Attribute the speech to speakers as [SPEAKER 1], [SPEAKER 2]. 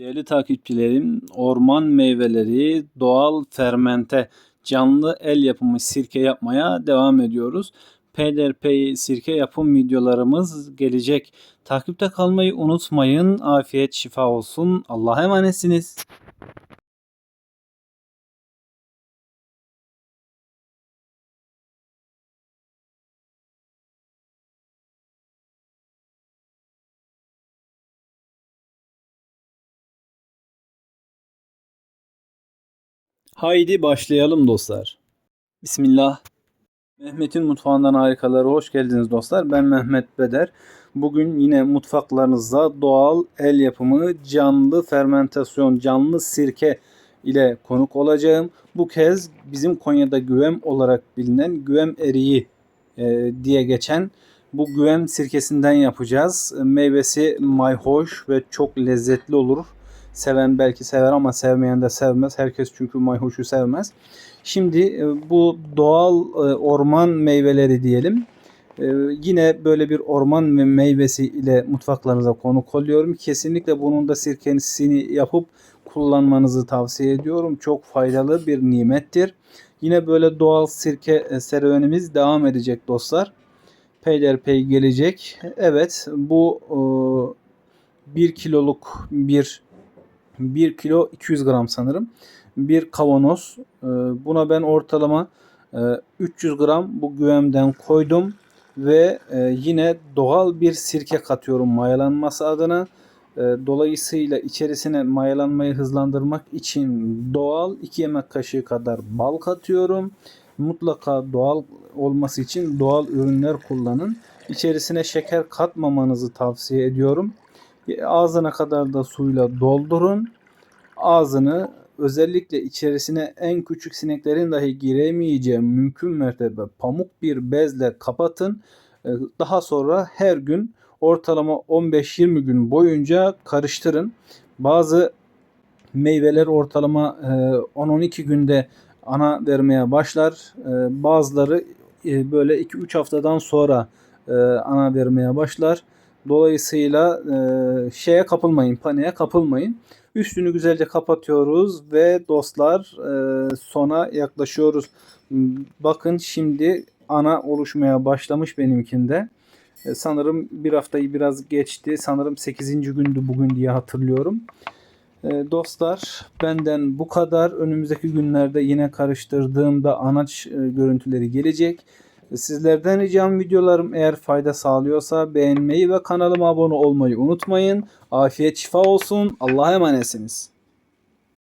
[SPEAKER 1] Değerli takipçilerim, orman meyveleri, doğal fermente, canlı el yapımı sirke yapmaya devam ediyoruz. PDRP sirke yapım videolarımız gelecek. Takipte kalmayı unutmayın. Afiyet şifa olsun. Allah'a emanetsiniz. Haydi başlayalım dostlar. Bismillah. Mehmet'in mutfağından harikaları hoş geldiniz dostlar. Ben Mehmet Beder. Bugün yine mutfaklarınızda doğal el yapımı canlı fermentasyon, canlı sirke ile konuk olacağım. Bu kez bizim Konya'da güvem olarak bilinen güvem eriği e, diye geçen bu güvem sirkesinden yapacağız. Meyvesi mayhoş ve çok lezzetli olur. Seven belki sever ama sevmeyen de sevmez. Herkes çünkü mayhoşu sevmez. Şimdi e, bu doğal e, orman meyveleri diyelim. E, yine böyle bir orman ve meyvesi ile mutfaklarınıza konuk oluyorum. Kesinlikle bunun da sirkesini yapıp kullanmanızı tavsiye ediyorum. Çok faydalı bir nimettir. Yine böyle doğal sirke serüvenimiz devam edecek dostlar. Peyderpey gelecek. Evet bu 1 kiloluk bir 1 kilo 200 gram sanırım. Bir kavanoz. Buna ben ortalama 300 gram bu güvemden koydum ve yine doğal bir sirke katıyorum mayalanması adına. Dolayısıyla içerisine mayalanmayı hızlandırmak için doğal 2 yemek kaşığı kadar bal katıyorum. Mutlaka doğal olması için doğal ürünler kullanın. İçerisine şeker katmamanızı tavsiye ediyorum. Ağzına kadar da suyla doldurun. Ağzını özellikle içerisine en küçük sineklerin dahi giremeyeceği mümkün mertebe pamuk bir bezle kapatın. Daha sonra her gün ortalama 15-20 gün boyunca karıştırın. Bazı meyveler ortalama 10-12 günde ana vermeye başlar. Bazıları böyle 2-3 haftadan sonra ana vermeye başlar. Dolayısıyla şeye kapılmayın, paniğe kapılmayın. Üstünü güzelce kapatıyoruz ve dostlar sona yaklaşıyoruz. Bakın şimdi ana oluşmaya başlamış benimkinde. Sanırım bir haftayı biraz geçti. Sanırım 8. gündü bugün diye hatırlıyorum. Dostlar benden bu kadar. Önümüzdeki günlerde yine karıştırdığımda anaç görüntüleri gelecek. Sizlerden ricam videolarım eğer fayda sağlıyorsa beğenmeyi ve kanalıma abone olmayı unutmayın. Afiyet şifa olsun. Allah'a emanetsiniz.